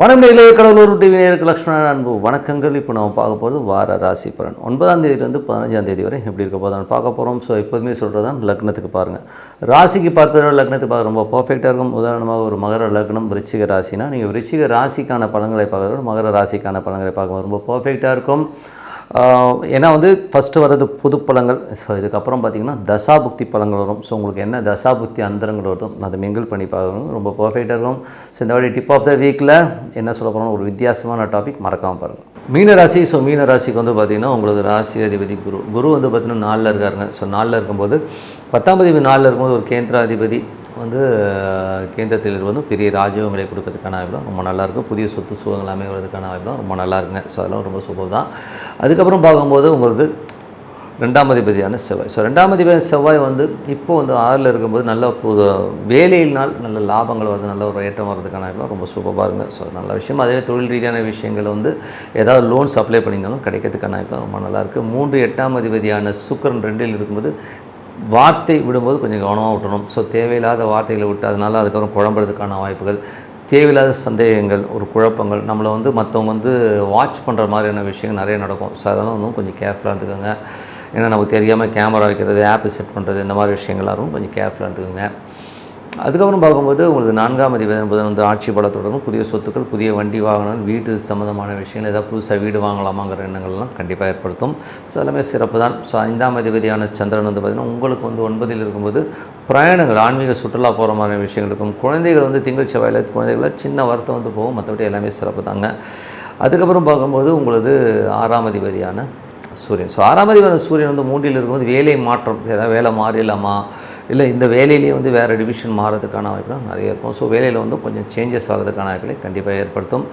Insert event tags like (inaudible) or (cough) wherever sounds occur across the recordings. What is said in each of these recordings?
வணக்கம் இளைய கடலூர் டிவி நேருக்கு லக்ஷ்மணன் அன்பு வணக்கங்கள். இப்போ நம்ம பார்க்க போகிறது வார ராசி பலன். ஒன்பதாம் தேதியிலேருந்து பதினஞ்சாம் தேதி வரை எப்படி இருக்க போதான் பார்க்க போகிறோம் ஸோ எப்போதுமே சொல்கிறது தான் லக்னத்துக்கு பாருங்கள் ராசிக்கு பார்ப்பதை லக்னத்துக்கு பார்க்க ரொம்ப பர்ஃபெக்டாக இருக்கும். உதாரணமாக ஒரு மகர லக்னம் விருச்சிக ராசினா நீங்கள் விருச்சிக ராசிக்கான பலன்களை பார்க்குறதோட மகர ராசிக்கான பலன்களை பார்க்க ரொம்ப பர்ஃபெக்டாக இருக்கும். ஏன்னா வந்து ஃபஸ்ட்டு வர்றது புது பழங்கள். ஸோ இதுக்கப்புறம் பார்த்தீங்கன்னா தசாபுக்தி பழங்கள் வரும். ஸோ உங்களுக்கு என்ன தசாபுக்தி அந்தரங்கள் வருதோ அதை மிங்கிள் பண்ணி பார்க்கணும். ரொம்ப பர்ஃபெக்டாக இருக்கும். ஸோ இந்த வாட்டி டிப் ஆஃப் த வீக்கில் என்ன சொல்ல போகிறோம் ஒரு வித்தியாசமான டாபிக் மறக்காமல் பாருங்கள் மீனராசி ஸோ மீனராசிக்கு வந்து பார்த்திங்கன்னா உங்களது ராசி அதிபதி குரு. குரு வந்து பார்த்திங்கன்னா நாளில் இருக்காருங்க. ஸோ நாளில் இருக்கும்போது பத்தாம் பதிவு நாளில் இருக்கும்போது ஒரு கேந்திராதிபதி வந்து கேந்திரத்தில் வந்து பெரிய ராஜயோகங்களை கொடுக்கறதுக்கான வாய்ப்புலாம் ரொம்ப நல்லாயிருக்கும் புதிய சொத்து சுகங்கள் அமைவதற்கான வாய்ப்புலாம் ரொம்ப நல்லா இருக்குங்க ஸோ அதெல்லாம் ரொம்ப சூப்பர் தான் அதுக்கப்புறம் பார்க்கும்போது உங்களுக்கு ரெண்டாம் அதிபதியான செவ்வாய். ஸோ ரெண்டாம் அதிபதி செவ்வாய் வந்து இப்போது வந்து ஆறில் இருக்கும்போது நல்ல புது வேலையினால் நல்ல லாபங்கள் வருது நல்ல ஒரு ஏற்றம் வர்றதுக்கான வாய்ப்புலாம் ரொம்ப சூப்பராக இருங்க ஸோ நல்ல விஷயம். அதே தொழில் ரீதியான விஷயங்கள் வந்து ஏதாவது லோன்ஸ் அப்ளை பண்ணியிருந்தாலும் கிடைக்கிறதுக்கான வாய்ப்புலாம் ரொம்ப நல்லாயிருக்கு. மூன்று எட்டாம் அதிபதியான சுக்கிரன் ரெண்டில் இருக்கும்போது வார்த்தை விடும்போது கொஞ்சம் கவனமாக விட்டணும். ஸோ தேவையில்லாத வார்த்தைகளை விட்டு அதனால அதுக்கப்புறம் குழம்புறதுக்கான வாய்ப்புகள் தேவையில்லாத சந்தேகங்கள் ஒரு குழப்பங்கள் நம்மளை வந்து மற்றவங்க வந்து வாட்ச் பண்ணுற மாதிரியான விஷயங்கள் நிறைய நடக்கும். ஸோ அதெல்லாம் வந்து கொஞ்சம் கேர்ஃபுல்லாக இருந்துக்கோங்க. ஏன்னா நமக்கு தெரியாமல் கேமரா வைக்கிறது ஆப்பு செட் பண்ணுறது இந்த மாதிரி விஷயங்கள் இருக்கும் கொஞ்சம் கேர்ஃபுல்லாக இருந்துக்கோங்க. அதுக்கப்புறம் பார்க்கும்போது உங்களுக்கு நான்காம் அதிபதி என்பது வந்து ஆட்சி பலத்துடனும் புதிய சொத்துக்கள் புதிய வண்டி வாகனங்கள் வீட்டு சம்மந்தமான விஷயங்கள் ஏதாவது புதுசாக வீடு வாங்கலாமாங்கிற எண்ணங்கள்லாம் கண்டிப்பாக ஏற்படுத்தும். ஸோ எல்லாமே சிறப்பு தான் ஸோ ஐந்தாம் அதிபதியான சந்திரன் வந்து பார்த்திங்கன்னா உங்களுக்கு வந்து ஒன்பதில் இருக்கும்போது பிரயாணங்கள் ஆன்மீக சுற்றுலா போகிற மாதிரி விஷயங்கள் இருக்கும். குழந்தைகள் வந்து திங்கள் செவ்வாயில் குழந்தைகள சின்ன வருத்தம் வந்து போகும். மற்றபடி எல்லாமே சிறப்பு தாங்க அதுக்கப்புறம் பார்க்கும்போது உங்களது ஆறாம் அதிபதியான சூரியன். ஸோ ஆறாம் அதிபதியான சூரியன் வந்து மூன்றில் இருக்கும்போது வேலை மாற்றம் ஏதாவது வேலை மாறிடலாமா? இல்லை இந்த வேலையிலேயே வந்து வேறு டிவிஷன் மாறதுக்கான வாய்ப்புலாம் நிறைய இருக்கும். ஸோ வேலையில் வந்து கொஞ்சம் சேஞ்சஸ் ஆகிறதுக்கான வாய்ப்புகளை கண்டிப்பாக ஏற்படுத்தும்.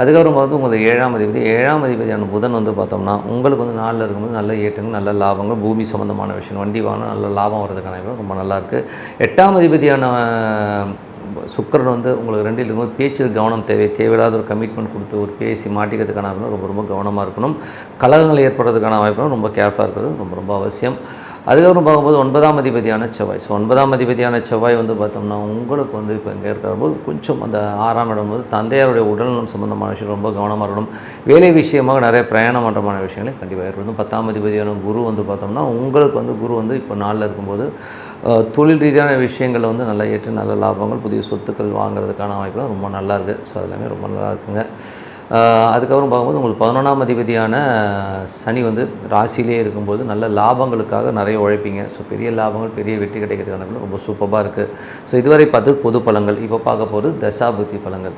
அதுக்கப்புறம் வந்து உங்களுக்கு ஏழாம் அதிபதி ஏழாம் அதிபதியான புதன் வந்து பார்த்தோம்னா உங்களுக்கு வந்து நாளில் இருக்கும்போது நல்ல ஏற்றங்கள் நல்ல லாபங்கள் பூமி சம்மந்தமான விஷயம் வண்டி வாங்கினா நல்ல லாபம் வரதுக்கான வாய்ப்பு ரொம்ப நல்லாயிருக்கு எட்டாம் அதிபதியான சுக்கரன் வந்து உங்களுக்கு ரெண்டில் இருக்கும்போது பேச்சில் கவனம் தேவை. தேவையில்லாத ஒரு கமிட்மெண்ட் கொடுத்து ஒரு பேசி மாட்டிக்கிறதுக்கான வாய்ப்புனா ரொம்ப ரொம்ப கவனமாக இருக்கணும். கலகங்கள் ஏற்படுறதுக்கான வாய்ப்புகளும் ரொம்ப கேர்ஃபுல்லாக இருக்கிறது ரொம்ப ரொம்ப அவசியம். அதுக்கப்புறம் பார்க்கும்போது ஒன்பதாம் அதிபதியான செவ்வாய். ஸோ ஒன்பதாம் அதிபதியான செவ்வாய் வந்து பார்த்தோம்னா உங்களுக்கு வந்து இப்போ இங்கே இருக்கிறபோது கொஞ்சம் அந்த ஆறாம் இடம் வந்து தந்தையாருடைய உடல்நலம் சம்மந்தமான விஷயம் ரொம்ப கவனமாக இருக்கணும். வேலை விஷயமாக நிறைய பிரயாணம் பண்ணுறமான விஷயங்களை கண்டிப்பாக இருக்கணும் பத்தாம் அதிபதியான குரு வந்து பார்த்தோம்னா உங்களுக்கு வந்து குரு வந்து இப்போ நாளில் இருக்கும்போது தொழில் ரீதியான விஷயங்களில் வந்து நல்லா ஏற்று நல்ல லாபங்கள் புதிய சொத்துக்கள் வாங்குறதுக்கான வாய்ப்புலாம் ரொம்ப நல்லா இருக்குது ஸோ அதெல்லாமே ரொம்ப நல்லா இருக்குங்க. அதுக்கப்புறம் பார்க்கும்போது உங்களுக்கு பதினொன்றாம் அதிபதியான சனி வந்து ராசியிலே இருக்கும்போது நல்ல லாபங்களுக்காக நிறைய உழைப்பீங்க. ஸோ பெரிய லாபங்கள் பெரிய வெற்றி கிடைக்கிறதுக்கான ரொம்ப சூப்பராக இருக்குது ஸோ இதுவரை பார்த்து பொது பழங்கள் இப்போ பார்க்க போகிறது தசாபுத்தி பழங்கள்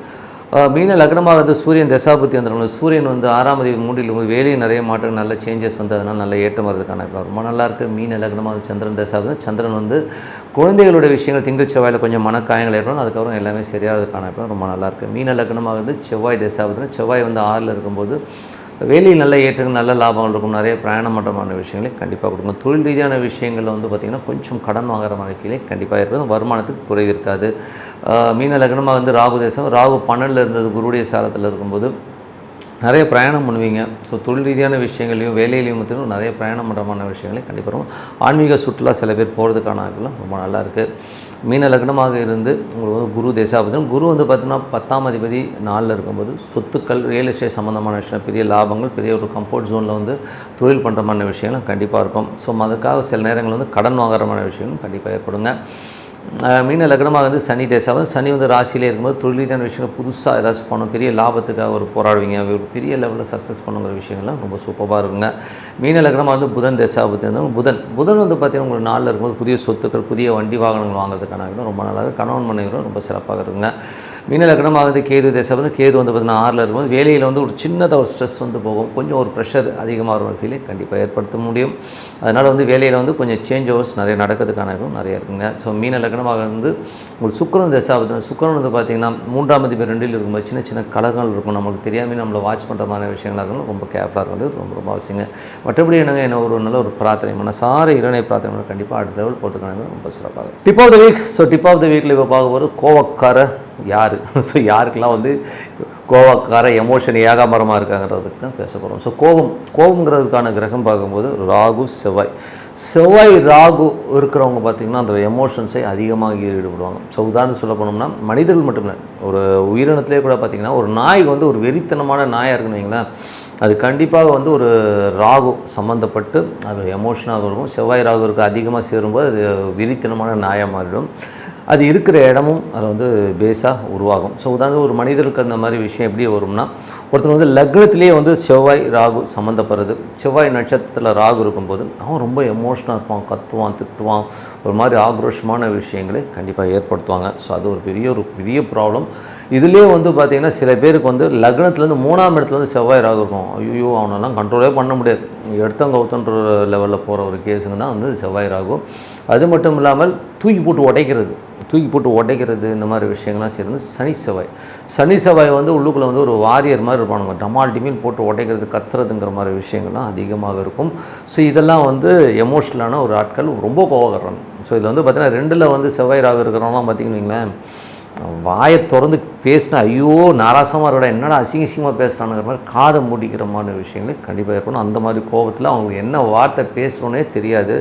மீன லக்னமாக வந்து சூரியன் தசாபுத்தி வந்துடும் சூரியன் வந்து ஆறாம் தேதி மூன்றில் வந்து நிறைய மாற்றம் நல்ல சேஞ்சஸ் வந்து அதனால் நல்ல ஏற்றம் வரதுக்கான இப்போ ரொம்ப நல்லா இருக்குது மீன லக்னமாக வந்து சந்திரன் தசாபுத்தி. சந்திரன் வந்து குழந்தைகளுடைய விஷயங்கள் திங்கள் செவ்வாயில் கொஞ்சம் மனக்காயங்கள் ஏற்படும். அதுக்கப்புறம் எல்லாமே சரியாகிறதுக்கான இப்போ ரொம்ப நல்லாயிருக்கு மீன லக்னமாக வந்து செவ்வாய் தசாபுத்தினா செவ்வாய் வந்து ஆறில் இருக்கும்போது வேலையில் நல்ல ஏற்றங்கள் நல்ல லாபங்கள் இருக்கும். நிறைய பிரயாணம் பண்ணுறமான விஷயங்களை கண்டிப்பாக கொடுக்கும் தொழில் ரீதியான விஷயங்களில் வந்து பார்த்திங்கன்னா கொஞ்சம் கடன் வாங்குற மாதிரி கண்டிப்பாக ஏற்படும். வருமானத்துக்கு குறைவு இருக்காது. மீன லக்னமாக வந்து ராகு தேசம். ராகு பன்னெண்டில் இருந்தது குருடைய சாரத்தில் இருக்கும்போது நிறைய பிரயாணம் பண்ணுவீங்க. ஸோ தொழில் ரீதியான விஷயங்களையும் வேலையிலையும் பார்த்திங்கன்னா நிறைய பிரயாணம் பண்ணுறமான விஷயங்களையும் கண்டிப்பாக இருக்கும் ஆன்மீக சுற்றுலா சில பேர் போகிறதுக்கான வாய்ப்புலாம் ரொம்ப நல்லா இருக்குது மீன லக்னமாக இருந்து உங்களுக்கு வந்து குரு தேசாபதினம் குரு வந்து பார்த்தீங்கன்னா பத்தாம் அதிபதி நாளில் இருக்கும்போது சொத்துக்கள் ரியல் எஸ்டேட் சம்மந்தமான விஷயம் பெரிய லாபங்கள் பெரிய ஒரு கம்ஃபர்ட் ஜோனில் வந்து தொழில் பண்ணுறமான விஷயங்களும் கண்டிப்பாக இருக்கும். ஸோ அதுக்காக சில நேரங்கள் வந்து கடன் வாங்குறமான விஷயங்களும் கண்டிப்பாக ஏற்படுங்க. மீன லக்னமாக வந்து சனி தேசம் சனி வந்து ராசியிலே இருக்கும்போது தொழில் விஷயங்கள் புதுசாக ஏதாச்சும் பண்ணணும். பெரிய லாபத்துக்காக ஒரு போராடுவீங்க. ஒரு பெரிய லெவலில் சக்ஸஸ் பண்ணுங்கிற விஷயங்கள்லாம் ரொம்ப சூப்பராக இருக்குங்க. மீன லக்னமாக வந்து புதன் தேசாவை இருந்தாலும் புதன் புதன் வந்து பார்த்தீங்கன்னா உங்களுக்கு நாளில் இருக்கும்போது புதிய சொத்துக்கள் புதிய வண்டி வாகனங்கள் வாங்குறதுக்கான ரொம்ப நல்லா கணவன் மனைவிகளும் ரொம்ப சிறப்பாக இருக்குங்க. மீன லக்னமாக வந்து கேது தசை வந்து கேது வந்து பார்த்தீங்கன்னா ஆறில் இருக்கும்போது வேலையில் வந்து ஒரு சின்னதாக ஒரு ஸ்ட்ரெஸ் வந்து போகும். கொஞ்சம் ஒரு ப்ரெஷர் அதிகமாக வரும். ஃபீலை கண்டிப்பாக ஏற்படுத்த முடியும். அதனால் வந்து வேலையில் வந்து கொஞ்சம் சேஞ்ச் ஓவர்ஸ் நிறைய நடக்கிறதுக்கான வாய்ப்பும் நிறைய இருக்குங்க. ஸோ மீன லக்னமாக வந்து உங்களுக்கு சுக்கரன் தசாபதி சுக்கரன் வந்து பார்த்திங்கன்னா மூன்றாம் அதிபர் ரெண்டில் இருக்கும்போது சின்ன சின்ன கலகங்கள் இருக்கும். நமக்கு தெரியாமல் நம்மளை வாட்ச் பண்ணுற மாதிரி விஷயங்களாக இருக்கணும் ரொம்ப கேர்ஃபுல்லாக இருக்கிறது ரொம்ப ரொம்ப அவசியங்க. மற்றபடி என்னங்க? என்ன ஒரு நல்ல ஒரு பிரார்த்தனை மனசார இரணை பிரார்த்தனை கண்டிப்பாக அடுத்த லெவல் போகிறதுக்கான ரொம்ப சிறப்பாக tip of the week so tip of the வீக்கில் இப்போ பார்க்க போகிறது கோவக்கார யார்? ஸோ (laughs) யாருக்கெல்லாம் வந்து கோவக்கார எமோஷன் ஏகாமரமாக இருக்காங்கிறத பற்றி தான் பேச போகிறோம் ஸோ கோபம் கோபங்கிறதுக்கான கிரகம் பார்க்கும்போது ராகு செவ்வாய். செவ்வாய் ராகு இருக்கிறவங்க பார்த்திங்கன்னா அந்த எமோஷன்ஸை அதிகமாக ஈடுபடுவாங்க. ஸோ உதாரணம் சொல்ல போனோம்னா மனிதர்கள் மட்டுமில்லை. ஒரு உயிரினத்திலே கூட பார்த்திங்கன்னா ஒரு நாய் வந்து ஒரு வெறித்தனமான நாயாக இருக்குன்னு வைங்களேன் அது கண்டிப்பாக வந்து ஒரு ராகு சம்மந்தப்பட்டு அது எமோஷனாக இருக்கும். செவ்வாய் ராகு இருக்க அதிகமாக சேரும்போது அது விரித்தனமான நாயாக மாறிடும். அது இருக்கிற இடமும் அது வந்து பேஸாக உருவாகும். ஸோ உதாரணம் ஒரு மனிதருக்கு அந்த மாதிரி விஷயம் எப்படி வரும்னா ஒருத்தர் வந்து லக்னத்திலேயே வந்து செவ்வாய் ராகு சம்மந்தப்படுறது செவ்வாய் நட்சத்திரத்தில் ராகு இருக்கும்போது அவன் ரொம்ப எமோஷனாக இருப்பான் கத்துவான் திட்டுவான். ஒரு மாதிரி ஆக்ரோஷமான விஷயங்களை கண்டிப்பாக ஏற்படுத்துவாங்க. ஸோ அது ஒரு பெரிய ஒரு பெரிய ப்ராப்ளம் இதுலேயே வந்து பார்த்திங்கன்னா சில பேருக்கு வந்து லக்னத்துலேருந்து மூணாம் இடத்துல வந்து செவ்வாய் ராகு இருக்கும். ஐயோ அவனெல்லாம் கண்ட்ரோலே பண்ண முடியாது. எடுத்தவங்க ஒருத்தன்ற லெவலில் போகிற ஒரு கேஸுங்க தான் வந்து செவ்வாய் ராகு. அது மட்டும் இல்லாமல் தூக்கி போட்டு உடைக்கிறது. தூக்கி போட்டு உடைக்கிறது இந்த மாதிரி விஷயங்கள்லாம் சேர்ந்து சனி செவ்வாய். சனி செவ்வாய் வந்து உள்ளுக்குள்ளே வந்து ஒரு வாரியர் மாதிரி இருப்பானுங்க. டமால் டிமில் போட்டு உடைக்கிறது கத்துறதுங்கிற மாதிரி விஷயங்கள்லாம் அதிகமாக இருக்கும். ஸோ இதெல்லாம் வந்து எமோஷ்னலான ஒரு ஆட்கள் ரொம்ப கோவப்படுறாங்க ஸோ இதில் வந்து பார்த்திங்கன்னா ரெண்டில் வந்து செவ்வாய் ராகு இருக்கிறவங்களாம் பார்த்திங்கன்னு வைங்களேன் வாயை திறந்து பேசினா ஐயோ நாராசமாக இருக்கடா என்னடா அசிங்க அசிங்கமாக பேசுகிறானுங்கிற மாதிரி காதை மூடிக்கிற மாதிரி விஷயங்களே கண்டிப்பாக இருக்கணும் அந்த மாதிரி கோபத்தில் அவங்களுக்கு என்ன வார்த்தை பேசணுன்னே தெரியாது.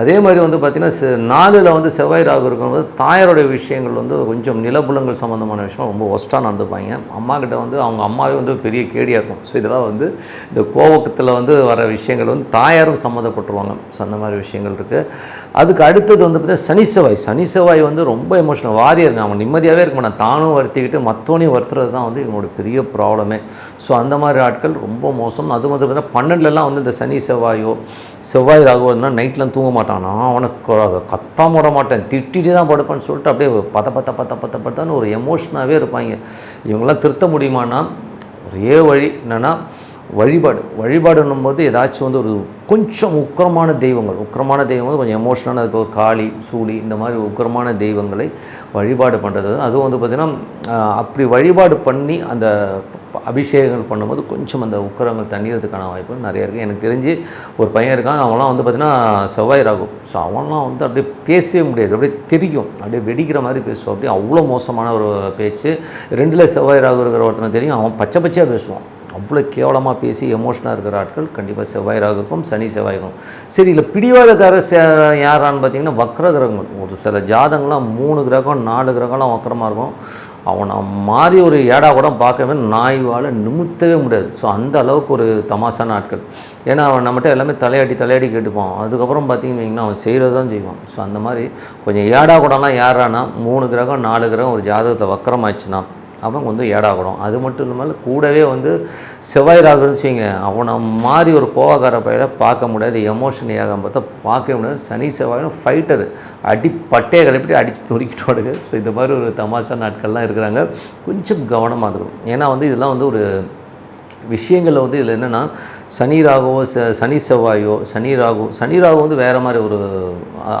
அதே மாதிரி வந்து பார்த்திங்கன்னா நாளில் வந்து செவ்வாய் ராகு இருக்கும்போது தாயாரோடைய விஷயங்கள் வந்து கொஞ்சம் நிலப்புலங்கள் சம்மந்தமான விஷயம் ரொம்ப ஒஸ்ட்டாக நடந்துப்பாங்க. அம்மா கிட்ட வந்து அவங்க அம்மாவே வந்து பெரிய கேடியாக இருக்கும். ஸோ இதெல்லாம் வந்து இந்த கோபத்தில் வந்து வர விஷயங்கள் வந்து தாயாரும் சம்மந்தப்பட்டுருவாங்க. ஸோ அந்த மாதிரி விஷயங்கள் இருக்குது அதுக்கு அடுத்தது வந்து பார்த்திங்கன்னா சனி செவ்வாய். சனி செவ்வாய் வந்து ரொம்ப எமோஷனல் வாரியருங்க அவன் நிம்மதியாகவே இருக்க மாட்டான். தானும் வருத்திக்கிட்டு மற்றவனையும் வருத்துறது தான் வந்து இவனோட பெரிய ப்ராப்ளமே ஸோ அந்த மாதிரி ஆட்கள் ரொம்ப மோசம். அது வந்து பார்த்தீங்கன்னா பன்னெண்டுலலாம் வந்து இந்த சனி செவ்வாயோ செவ்வாய் ராகுவதுனா நைட்லாம் தூங்க மாட்டான். நான் அவனை கத்தாம விட மாட்டேன். திட்டிட்டு தான் படுப்பேன்னு சொல்லிட்டு அப்படியே பத்த பத்த பத்த பத்த பத்தான்னு ஒரு எமோஷனாகவே இருப்பாங்க. இவங்களாம் திருத்த முடியுமானா ஒரே வழி என்னென்னா வழிபாடு. வழிபாடுன்னும் போது ஏதாச்சும் வந்து ஒரு கொஞ்சம் உக்கிரமான தெய்வங்கள். உக்கிரமான தெய்வங்கள் கொஞ்சம் எமோஷனான இப்போ காளி சூளி இந்த மாதிரி உக்கிரமான தெய்வங்களை வழிபாடு பண்ணுறது அதுவும் வந்து பார்த்திங்கன்னா அப்படி வழிபாடு பண்ணி அந்த அபிஷேகங்கள் பண்ணும்போது கொஞ்சம் அந்த உக்கிரங்கள் தண்ணிறதுக்கான வாய்ப்பு நிறைய இருக்குது எனக்கு தெரிஞ்சு ஒரு பையன் இருக்கான். அவன்லாம் வந்து பார்த்திங்கன்னா செவ்வாய் ராகும் ஸோ அவன்லாம் வந்து அப்படியே பேசவே முடியாது. அப்படியே தெரியும். அப்படியே வெடிக்கிற மாதிரி பேசுவான். அப்படியே அவ்வளோ மோசமான ஒரு பேச்சு. ரெண்டில் செவ்வாய் ராகு இருக்கிற ஒருத்தனை தெரியும். அவன் பச்சை பச்சையாக பேசுவான். அவ்வளோ கேவலமாக பேசி எமோஷனாக இருக்கிற ஆட்கள் கண்டிப்பாக செவ்வாயிராக இருக்கும் சனி செவ்வாயிருக்கும் சரி இல்லை பிடிவாதக்கார யாரான்னு பார்த்தீங்கன்னா வக்ர கிரகங்கள் ஒரு சில ஜாதங்கள்லாம் மூணு கிரகம் நாலு கிரகம்லாம் வக்கரமாக இருக்கும். அவனை மாறி ஒரு ஏடா கூட பார்க்கவே நாய்வால் நிமித்தவே முடியாது. ஸோ அந்த அளவுக்கு ஒரு தமாசான ஆட்கள். ஏன்னா அவன் நம்மகிட்ட எல்லாமே தலையாட்டி தலையாட்டி கேட்டுப்பான். அதுக்கப்புறம் பார்த்தீங்கன்னு அவன் செய்கிறது தான் செய்வான். ஸோ அந்த மாதிரி கொஞ்சம் ஏடா கூடலாம் யாரானா மூணு கிரகம் நாலு கிரகம் ஒரு ஜாதகத்தை வக்கரமாச்சுன்னா அவன் வந்து ஏடாகணும். அது மட்டும் இல்லாமல் கூடவே வந்து செவ்வாய் ராகுன்னு வச்சுங்க அவனை மாதிரி ஒரு கோவக்கார பையில பார்க்க முடியாது. எமோஷன் ஏகம் பார்த்தா பார்க்கவே முடியாது. சனி செவ்வாயும் ஃபைட்டர் அடி பட்டையை கிளப்பிட்டு அடித்து நொறுக்கிட்டு ஸோ இந்த மாதிரி ஒரு தமாஷா நாட்கள்லாம் இருக்கிறாங்க. கொஞ்சம் கவனமாக இருக்கும் ஏன்னா வந்து இதெல்லாம் வந்து ஒரு விஷயங்களில் வந்து இதில் என்னென்னா சனி ராகுவோ ச சனி செவ்வாயோ சனி ராகு சனி ராகு வந்து வேறு மாதிரி ஒரு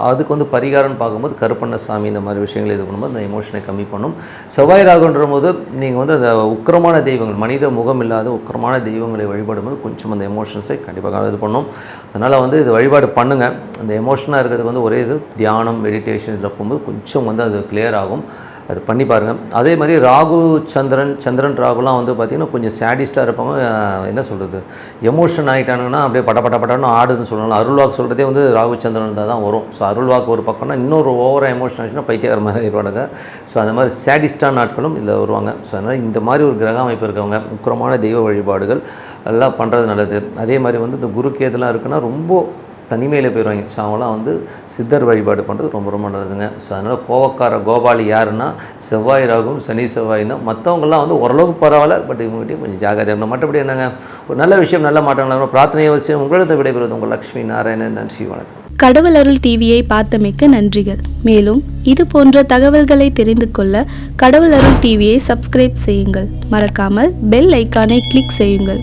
அதுக்கு வந்து பரிகாரம்னு பார்க்கும்போது கருப்பண்ண சாமி இந்த மாதிரி விஷயங்களை இது பண்ணும்போது அந்த எமோஷனை கம்மி பண்ணும். செவ்வாய் ராகுன்ற போது நீங்கள் வந்து அந்த உக்கிரமான தெய்வங்கள் மனித முகம் இல்லாத உக்கிரமான தெய்வங்களை வழிபடும்போது கொஞ்சம் அந்த எமோஷன்ஸை கண்டிப்பாக இது பண்ணும். அதனால் வந்து இது வழிபாடு பண்ணுங்கள் அந்த எமோஷனாக இருக்கிறதுக்கு வந்து ஒரே இது தியானம் மெடிடேஷன் இதில் போகும்போது கொஞ்சம் வந்து அது கிளியர் ஆகும். அது பண்ணி பாருங்கள் அதே மாதிரி ராகு சந்திரன் சந்திரன் ராகுலாம் வந்து பார்த்திங்கன்னா கொஞ்சம் சேடிஸ்டாக இருப்பாங்க. என்ன சொல்கிறது எமோஷன் ஆகிட்டானுங்கன்னா அப்படியே பட பட படன்னு ஆடுதுன்னு சொல்லலாம். அருள்வாக்கு சொல்கிறதே வந்து ராகு சந்திரன் தான் வரும். ஸோ அருள்வாக்கு ஒரு பக்கம்னா இன்னொரு ஓவராக எமோஷன் ஆச்சுன்னா பைத்தியக்கார மாதிரி ஆயிடுவானுங்க. ஸோ அந்த மாதிரி சேடிஸ்டான நாட்களும் இதில் வருவாங்க. ஸோ அதனால் இந்த மாதிரி ஒரு கிரக அமைப்பு இருக்கவங்க உக்கிரமான தெய்வ வழிபாடுகள் எல்லாம் பண்ணுறது நல்லது. அதே மாதிரி வந்து இந்த குருக்கேதெல்லாம் இருக்குன்னா ரொம்ப தனிமையில் போயிடுவாங்க ஸோ அவங்களாம் வந்து சித்தர் வழிபாடு பண்ணுறது ரொம்ப ரொம்ப நல்லதுங்க. ஸோ அதனால் கோவக்கார கோபாலி யாருன்னா செவ்வாய் ராகும் சனி செவ்வாய் தான். மற்றவங்களாம் வந்து ஓரளவுக்கு பரவாயில்ல பட் இவங்ககிட்டயும் கொஞ்சம் ஜாகிரதையாக மற்றபடி என்னங்க? ஒரு நல்ல விஷயம் நல்ல மாற்றங்கள் பிரார்த்தனை அவசியம் உங்களிடத்தை விடைபெறுவது உங்கள் லக்ஷ்மி நாராயணன். நன்றி வணக்கம். கடவுள் அருள் டிவியை பார்த்தமைக்க நன்றிகள். மேலும் இது போன்ற தகவல்களை தெரிந்து கொள்ள கடவுள் அருள் டிவியை சப்ஸ்கிரைப் செய்யுங்கள். மறக்காமல் பெல் ஐக்கானை கிளிக் செய்யுங்கள்.